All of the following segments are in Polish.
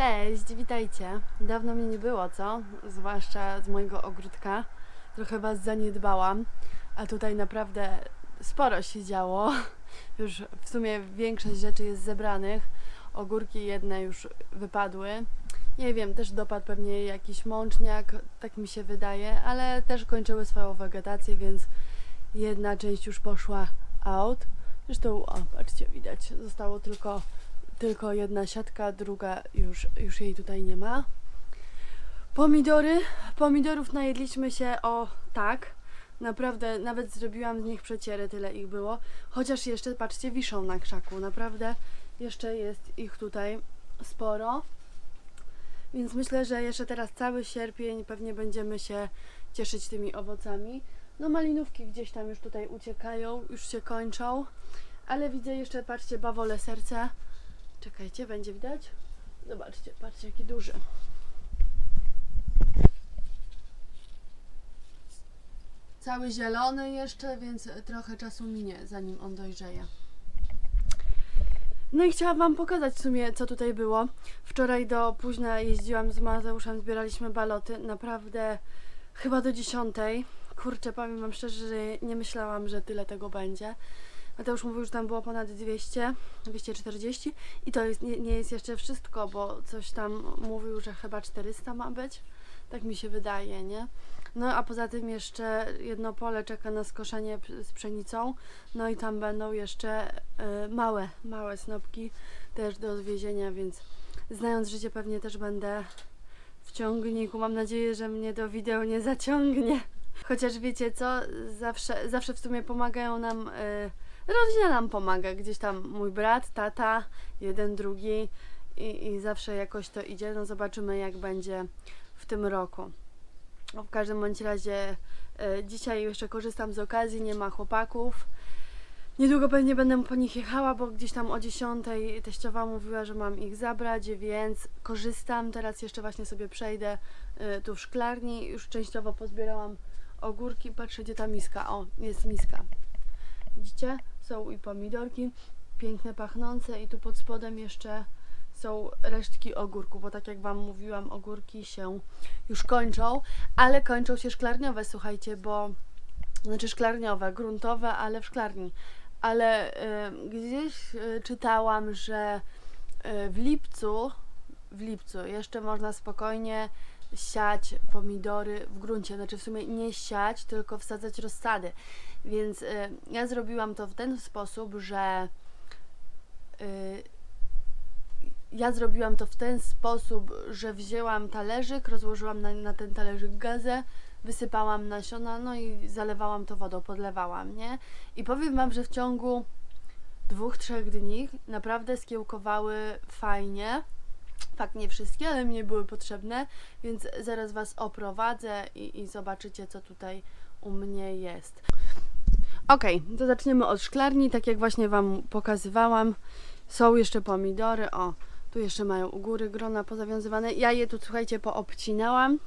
Cześć, witajcie. Dawno mnie nie było, co? Zwłaszcza z mojego ogródka. Trochę Was zaniedbałam, a tutaj naprawdę sporo się działo. Już w sumie większość rzeczy jest zebranych. Ogórki jedne już wypadły. Nie wiem, też dopadł pewnie jakiś mączniak, tak mi się wydaje, ale też kończyły swoją wegetację, więc jedna część już poszła out. Zresztą, o, patrzcie, widać, zostało tylko tylko jedna siatka, druga już, już jej tutaj nie ma. Pomidory. Pomidorów najedliśmy się o tak. Naprawdę, nawet zrobiłam z nich przeciery, tyle ich było. Chociaż jeszcze, patrzcie, wiszą na krzaku. Naprawdę, jeszcze jest ich tutaj sporo. Więc myślę, że jeszcze teraz cały sierpień pewnie będziemy się cieszyć tymi owocami. No malinówki gdzieś tam już tutaj uciekają, już się kończą. Ale widzę jeszcze, patrzcie, bawole serce. Czekajcie, będzie widać? Zobaczcie, patrzcie jaki duży. Cały zielony jeszcze, więc trochę czasu minie, zanim on dojrzeje. No i chciałam Wam pokazać w sumie, co tutaj było. Wczoraj do późna jeździłam z Mateuszem, zbieraliśmy baloty. Naprawdę chyba do dziesiątej. Kurczę, powiem Wam szczerze, że nie myślałam, że tyle tego będzie. Mateusz mówił, że tam było ponad 200, 240 i to jest, nie, nie jest jeszcze wszystko, bo coś tam mówił, że chyba 400 ma być. Tak mi się wydaje, nie? No a poza tym jeszcze jedno pole czeka na skoszenie z pszenicą. No i tam będą jeszcze e, małe, małe snopki też do odwiezienia, więc znając życie pewnie też będę w ciągniku. Mam nadzieję, że mnie do wideo nie zaciągnie. Chociaż wiecie co, zawsze, zawsze w sumie pomagają nam, e, rodzina nam pomaga. Gdzieś tam mój brat, tata, jeden, drugi i, i zawsze jakoś to idzie. No zobaczymy jak będzie w tym roku. W każdym bądź razie e, dzisiaj jeszcze korzystam z okazji, nie ma chłopaków. Niedługo pewnie będę po nich jechała, bo gdzieś tam o 10 teściowa mówiła, że mam ich zabrać, więc korzystam. Teraz jeszcze właśnie sobie przejdę e, tu w szklarni. Już częściowo pozbierałam ogórki. Patrzę, gdzie ta miska. O, jest miska. Widzicie? Są i pomidorki, piękne, pachnące i tu pod spodem jeszcze są resztki ogórku, bo tak jak Wam mówiłam, ogórki się już kończą, ale kończą się szklarniowe, słuchajcie, bo znaczy szklarniowe, gruntowe, ale w szklarni. Ale y, gdzieś y, czytałam, że y, w lipcu, w lipcu jeszcze można spokojnie siać pomidory w gruncie, znaczy w sumie nie siać, tylko wsadzać rozsady. Więc y, ja zrobiłam to w ten sposób, że y, ja zrobiłam to w ten sposób, że wzięłam talerzyk, rozłożyłam na, na ten talerzyk gazę, wysypałam nasiona, no i zalewałam to wodą, podlewałam, nie? I powiem Wam, że w ciągu dwóch, trzech dni naprawdę skiełkowały fajnie. Fakt nie wszystkie, ale mnie były potrzebne, więc zaraz Was oprowadzę i, i zobaczycie, co tutaj u mnie jest. Okej, to zaczniemy od szklarni, tak jak właśnie Wam pokazywałam. Są jeszcze pomidory, o, tu jeszcze mają u góry grona pozawiązywane. Ja je tu, słuchajcie, poobcinałam,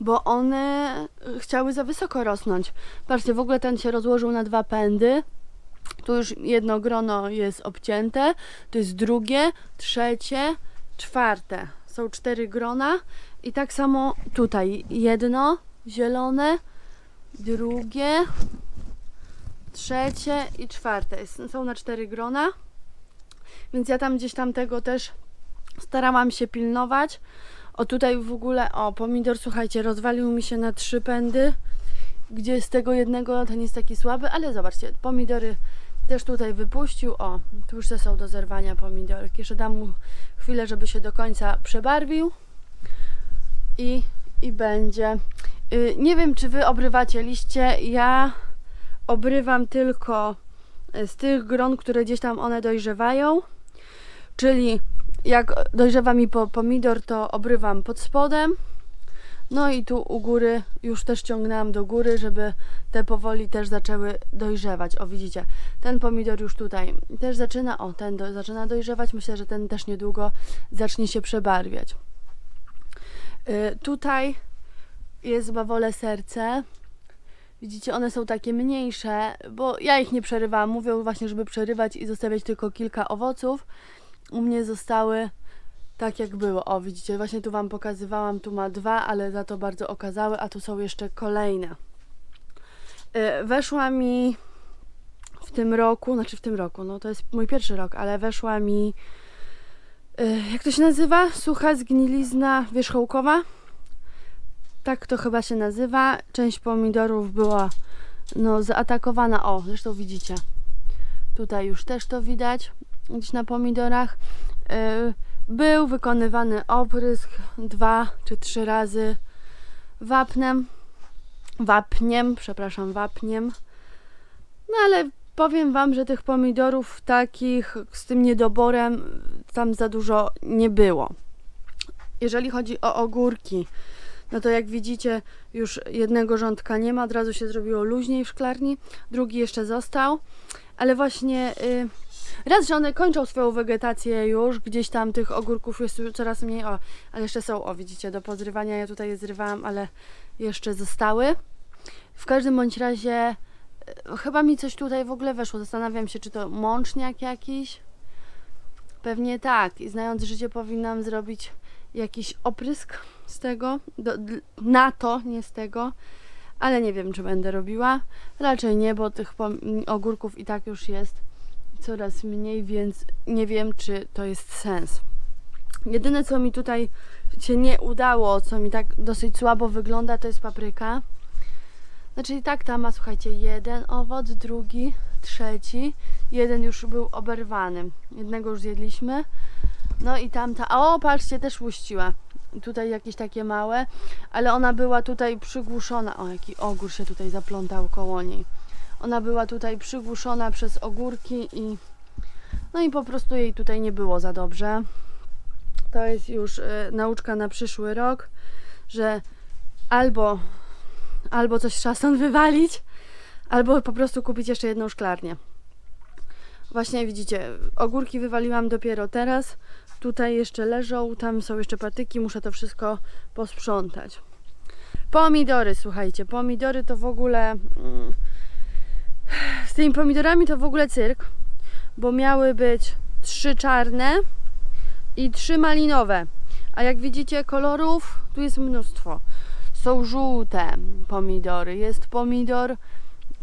bo one chciały za wysoko rosnąć. Patrzcie, w ogóle ten się rozłożył na dwa pędy. Tu już jedno grono jest obcięte, to jest drugie, trzecie, czwarte. Są cztery grona i tak samo tutaj jedno zielone, drugie, trzecie i czwarte. Są na cztery grona. Więc ja tam gdzieś tam tego też starałam się pilnować. O tutaj w ogóle, o pomidor, słuchajcie, rozwalił mi się na trzy pędy, gdzie z tego jednego ten jest taki słaby, ale zobaczcie, pomidory też tutaj wypuścił. O, tu już są do zerwania pomidorki. Jeszcze dam mu chwilę, żeby się do końca przebarwił i, i będzie. Y, nie wiem, czy wy obrywacie liście. Ja obrywam tylko y, z tych gron, które gdzieś tam one dojrzewają. Czyli jak dojrzewa mi po pomidor, to obrywam pod spodem. No i tu u góry już też ciągnęłam do góry, żeby te powoli też zaczęły dojrzewać. O, widzicie, ten pomidor już tutaj też zaczyna, o, ten do, zaczyna dojrzewać. Myślę, że ten też niedługo zacznie się przebarwiać. Y, tutaj jest bawole serce. Widzicie, one są takie mniejsze, bo ja ich nie przerywałam. Mówią właśnie, żeby przerywać i zostawiać tylko kilka owoców. U mnie zostały tak jak było. O, widzicie, właśnie tu Wam pokazywałam, tu ma dwa, ale za to bardzo okazałe, a tu są jeszcze kolejne. Y, Weszła mi w tym roku, znaczy w tym roku, no to jest mój pierwszy rok, ale weszła mi, y, jak to się nazywa? Sucha zgnilizna wierzchołkowa. Tak to chyba się nazywa. Część pomidorów była no, zaatakowana. O, zresztą widzicie. Tutaj już też to widać, gdzieś na pomidorach. Y, Był wykonywany oprysk dwa czy trzy razy wapnem. Wapniem, przepraszam, wapniem. No ale powiem Wam, że tych pomidorów takich z tym niedoborem tam za dużo nie było. Jeżeli chodzi o ogórki, no to jak widzicie, już jednego rządka nie ma, od razu się zrobiło luźniej w szklarni, drugi jeszcze został, ale właśnie y, raz, że one kończą swoją wegetację już, gdzieś tam tych ogórków jest coraz mniej, o, ale jeszcze są, o widzicie, do pozrywania, ja tutaj je zrywałam, ale jeszcze zostały. W każdym bądź razie y, chyba mi coś tutaj w ogóle weszło, zastanawiam się, czy to mączniak jakiś, pewnie tak. I znając życie powinnam zrobić jakiś oprysk z tego, do, na to, nie z tego, ale nie wiem, czy będę robiła. Raczej nie, bo tych ogórków i tak już jest coraz mniej, więc nie wiem, czy to jest sens. Jedyne, co mi tutaj się nie udało, co mi tak dosyć słabo wygląda, to jest papryka. Znaczy i tak ta ma, słuchajcie, jeden owoc, drugi, trzeci. Jeden już był oberwany. Jednego już zjedliśmy. No i tamta, o patrzcie, też łuściła. Tutaj jakieś takie małe, ale ona była tutaj przygłuszona. O, jaki ogór się tutaj zaplątał koło niej. Ona była tutaj przygłuszona przez ogórki i no i po prostu jej tutaj nie było za dobrze. To jest już y, nauczka na przyszły rok, że albo albo coś trzeba stąd wywalić, albo po prostu kupić jeszcze jedną szklarnię. Właśnie widzicie, ogórki wywaliłam dopiero teraz. Tutaj jeszcze leżą, tam są jeszcze patyki, muszę to wszystko posprzątać. Pomidory, słuchajcie, pomidory to w ogóle. Mm, z tymi pomidorami to w ogóle cyrk, bo miały być trzy czarne i trzy malinowe. A jak widzicie, kolorów tu jest mnóstwo. Są żółte pomidory, jest pomidor.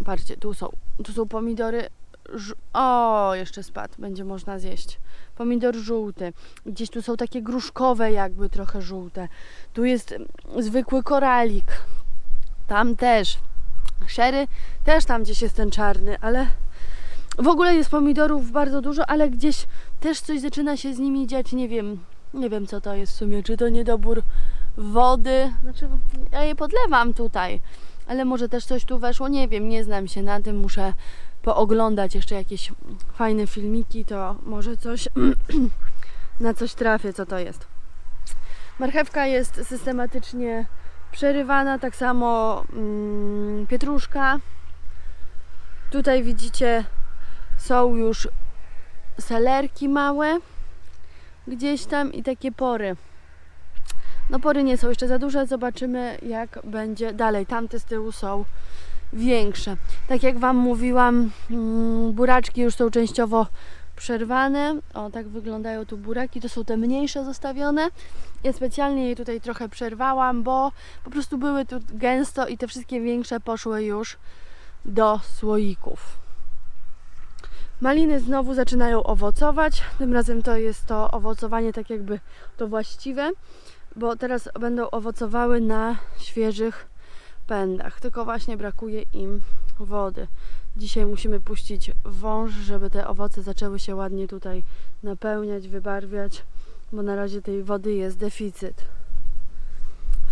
Patrzcie, tu są, tu są pomidory. O, jeszcze spadł, będzie można zjeść pomidor żółty. Gdzieś tu są takie gruszkowe, jakby trochę żółte. Tu jest zwykły koralik. Tam też. Szery też tam gdzieś jest ten czarny, ale w ogóle jest pomidorów bardzo dużo, ale gdzieś też coś zaczyna się z nimi dziać. Nie wiem, nie wiem co to jest w sumie. Czy to niedobór wody? Znaczy, ja je podlewam tutaj, ale może też coś tu weszło. Nie wiem, nie znam się na tym. Muszę pooglądać jeszcze jakieś fajne filmiki, to może coś na coś trafię, co to jest. Marchewka jest systematycznie przerywana, tak samo mm, pietruszka. Tutaj widzicie, są już selerki małe gdzieś tam i takie pory. No pory nie są jeszcze za duże, zobaczymy jak będzie dalej. Tamte z tyłu są większe. Tak jak Wam mówiłam, mm, buraczki już są częściowo przerwane. O, tak wyglądają tu buraki. To są te mniejsze zostawione. Ja specjalnie je tutaj trochę przerwałam, bo po prostu były tu gęsto i te wszystkie większe poszły już do słoików. Maliny znowu zaczynają owocować. Tym razem to jest to owocowanie tak jakby to właściwe, bo teraz będą owocowały na świeżych pędach, tylko właśnie brakuje im wody. Dzisiaj musimy puścić wąż, żeby te owoce zaczęły się ładnie tutaj napełniać, wybarwiać, bo na razie tej wody jest deficyt.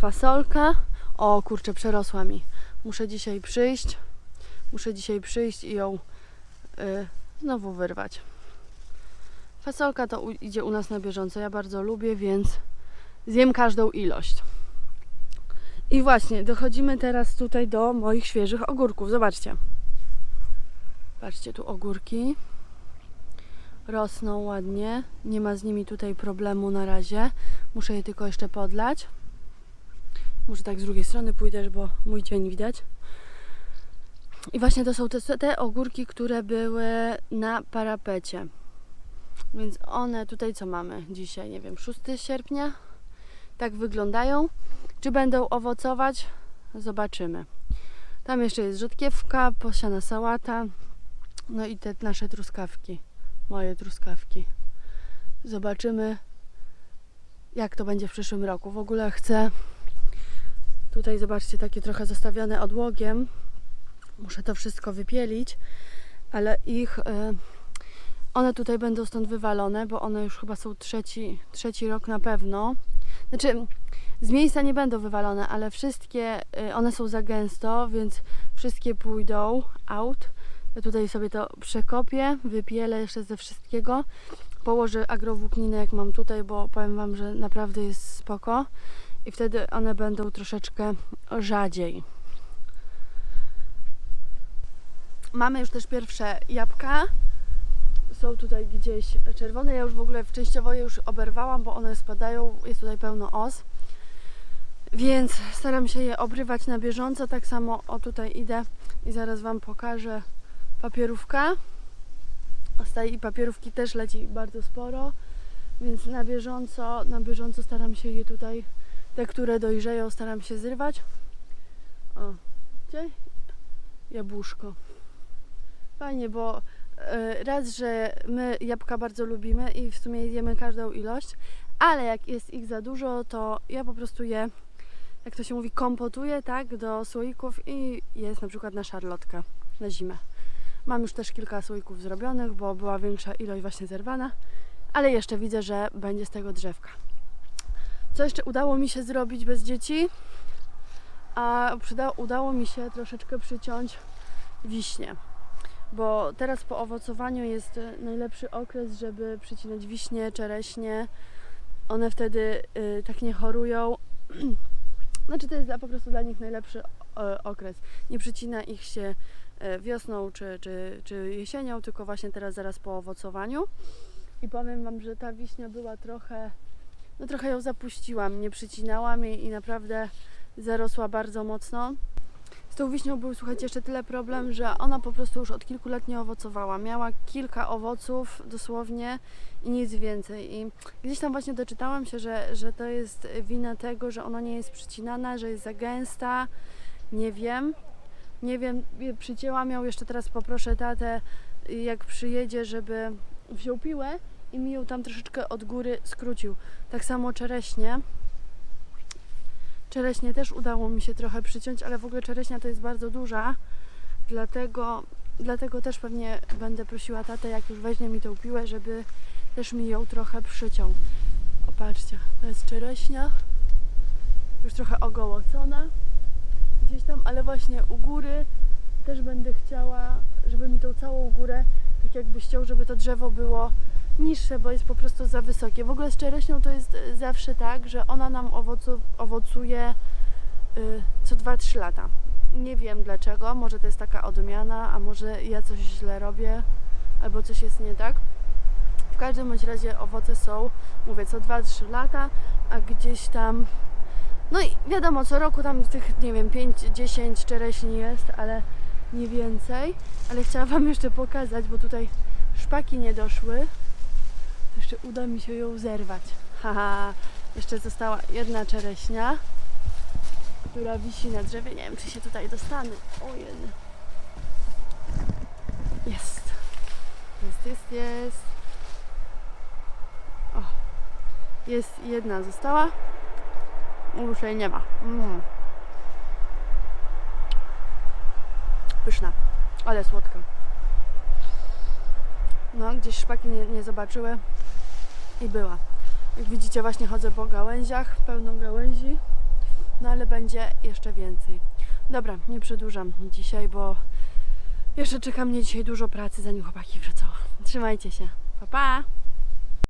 Fasolka. O kurczę, przerosła mi. Muszę dzisiaj przyjść. Muszę dzisiaj przyjść i ją y, znowu wyrwać. Fasolka to u, idzie u nas na bieżąco. Ja bardzo lubię, więc zjem każdą ilość. I właśnie, dochodzimy teraz tutaj do moich świeżych ogórków. Zobaczcie. Patrzcie, tu ogórki. Rosną ładnie. Nie ma z nimi tutaj problemu na razie. Muszę je tylko jeszcze podlać. Może tak z drugiej strony pójdę, bo mój cień widać. I właśnie to są te, te ogórki, które były na parapecie. Więc one tutaj co mamy dzisiaj? Nie wiem, 6 sierpnia. Tak wyglądają. Czy będą owocować? Zobaczymy. Tam jeszcze jest rzodkiewka, posiana sałata. No i te nasze truskawki. Moje truskawki. Zobaczymy, jak to będzie w przyszłym roku. W ogóle chcę. Tutaj zobaczcie, takie trochę zostawione odłogiem. Muszę to wszystko wypielić, ale ich. e, one tutaj będą stąd wywalone, bo one już chyba są trzeci, trzeci rok na pewno. Znaczy, z miejsca nie będą wywalone, ale wszystkie, y, one są za gęsto, więc wszystkie pójdą out. Tutaj sobie to przekopię, wypielę jeszcze ze wszystkiego. Położę agrowłókninę jak mam tutaj, bo powiem Wam, że naprawdę jest spoko. I wtedy one będą troszeczkę rzadziej. Mamy już też pierwsze jabłka. Są tutaj gdzieś czerwone. Ja już w ogóle częściowo je już oberwałam, bo one spadają. Jest tutaj pełno os. Więc staram się je obrywać na bieżąco. Tak samo o tutaj idę i zaraz Wam pokażę papierówka. Z tej papierówki też leci bardzo sporo, więc na bieżąco, na bieżąco staram się je tutaj, te, które dojrzeją, staram się zrywać. O, gdzie? Jabłuszko. Fajnie, bo e, raz, że my jabłka bardzo lubimy i w sumie jemy każdą ilość, ale jak jest ich za dużo, to ja po prostu je, jak to się mówi, kompotuję, tak, do słoików i jest na przykład na szarlotkę na zimę. Mam już też kilka słoików zrobionych, bo była większa ilość właśnie zerwana, ale jeszcze widzę, że będzie z tego drzewka. Co jeszcze udało mi się zrobić bez dzieci? A przyda, udało mi się troszeczkę przyciąć wiśnie, bo teraz po owocowaniu jest e, najlepszy okres, żeby przycinać wiśnie, czereśnie. One wtedy y, tak nie chorują. Znaczy to jest dla, po prostu dla nich najlepszy okres. Nie przycina ich się e, wiosną czy, czy, czy jesienią, tylko właśnie teraz zaraz po owocowaniu. I powiem Wam, że ta wiśnia była trochę, no trochę ją zapuściłam, nie przycinałam jej i naprawdę zarosła bardzo mocno. Z tą wiśnią był, słuchajcie, jeszcze tyle problem, że ona po prostu już od kilku lat nie owocowała. Miała kilka owoców dosłownie i nic więcej. I gdzieś tam właśnie doczytałam się, że, że to jest wina tego, że ona nie jest przycinana, że jest za gęsta. Nie wiem. Nie wiem, przycięłam ją, jeszcze teraz poproszę tatę, jak przyjedzie, żeby wziął piłę i mi ją tam troszeczkę od góry skrócił. Tak samo czereśnie. Czereśnie też udało mi się trochę przyciąć, ale w ogóle czereśnia to jest bardzo duża, dlatego, dlatego też pewnie będę prosiła tatę, jak już weźmie mi tą piłę, żeby też mi ją trochę przyciął. O, patrzcie, to jest czereśnia, już trochę ogołocona gdzieś tam, ale właśnie u góry też będę chciała, żeby mi tą całą górę, tak jakby chciał, żeby to drzewo było niższe, bo jest po prostu za wysokie. W ogóle z czereśnią to jest e, zawsze tak, że ona nam owocu, owocuje y, co 2-3 lata. Nie wiem dlaczego, może to jest taka odmiana, a może ja coś źle robię, albo coś jest nie tak. W każdym bądź razie owoce są, mówię, co 2-3 lata, a gdzieś tam no i wiadomo, co roku tam tych, nie wiem, 5-10 czereśni jest, ale nie więcej. Ale chciałam Wam jeszcze pokazać, bo tutaj szpaki nie doszły. To jeszcze uda mi się ją zerwać. Haha, jeszcze została jedna czereśnia, która wisi na drzewie. Nie wiem, czy się tutaj dostanę. O jeden. Jest. Jest, jest, jest. O. Jest jedna została. Już jej nie ma. Mm. Pyszna, ale słodka. No, gdzieś szpaki nie, nie zobaczyły i była. Jak widzicie, właśnie chodzę po gałęziach, pełno gałęzi, no ale będzie jeszcze więcej. Dobra, nie przedłużam dzisiaj, bo jeszcze czeka mnie dzisiaj dużo pracy, zanim chłopaki wrócą. Trzymajcie się. Pa, pa!